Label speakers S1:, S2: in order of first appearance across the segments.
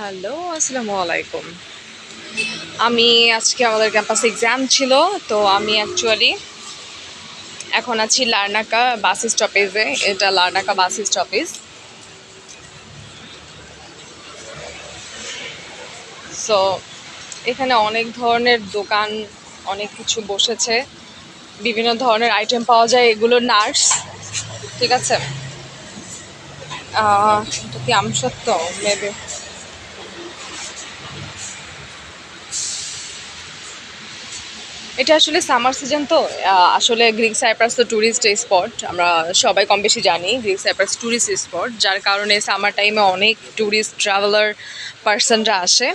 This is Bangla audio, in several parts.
S1: হ্যালো, আসসালামু আলাইকুম। আমি আজকে আমাদের ক্যাম্পাসে এক্সাম ছিল, তো আমি অ্যাকচুয়ালি এখন আছি লার্নাকা বাস স্টপেজে এটা লার্নাকা বাস স্টপেজ সো এখানে অনেক ধরনের দোকান, অনেক কিছু বসেছে। বিভিন্ন ধরনের আইটেম পাওয়া যায়, এগুলো নার্স, ঠিক আছে? কি আমসত্ত্ব? মেবি এটা আসলে সামার সিজন তো আসলে গ্রিক সাইপ্রাস তো ট্যুরিস্ট স্পট আমরা সবাই কম বেশি জানি গ্রিক সাইপ্রাস ট্যুরিস্ট স্পট যার কারণে সামার টাইমে অনেক ট্যুরিস্ট ট্রাভেলার পার্সনরা আসে।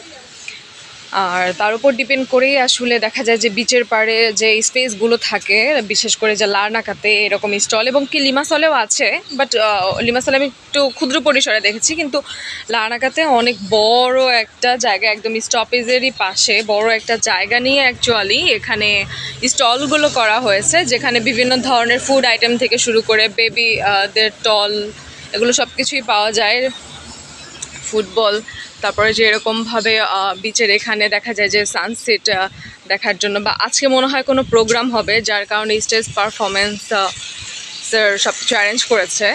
S1: আর তার উপর ডিপেন্ড করেই আসলে দেখা যায় যে বিচের পাড়ে যে স্পেসগুলো থাকে, বিশেষ করে যে লার্নাকাতে এরকম স্টল এবং কি লিমাসলেও আছে বাট লিমাসলে আমি একটু ক্ষুদ্র পরিসরে দেখেছি, কিন্তু লার্নাকাতে অনেক বড় একটা জায়গা, একদম স্টপেজেরই পাশে, বড় একটা জায়গা নিয়ে অ্যাকচুয়ালি এখানে স্টলগুলো করা হয়েছে, যেখানে বিভিন্ন ধরনের ফুড আইটেম থেকে শুরু করে বেবি দের টল এগুলো সব কিছুই পাওয়া যায়। ফুটবল, তারপরে যে এরকমভাবে বিচের এখানে দেখা যায় যে সানসেট দেখার জন্য বা আজকে মনে হয় কোনো প্রোগ্রাম হবে যার কারণে স্টেজ পারফরমেন্স স্যার সব কিছু অ্যারেঞ্জ করেছে।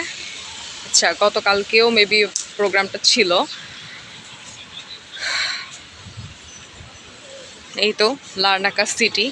S1: আচ্ছা গতকালকেও মেবি প্রোগ্রামটা ছিল। এই তো, লার্নাকা সিটি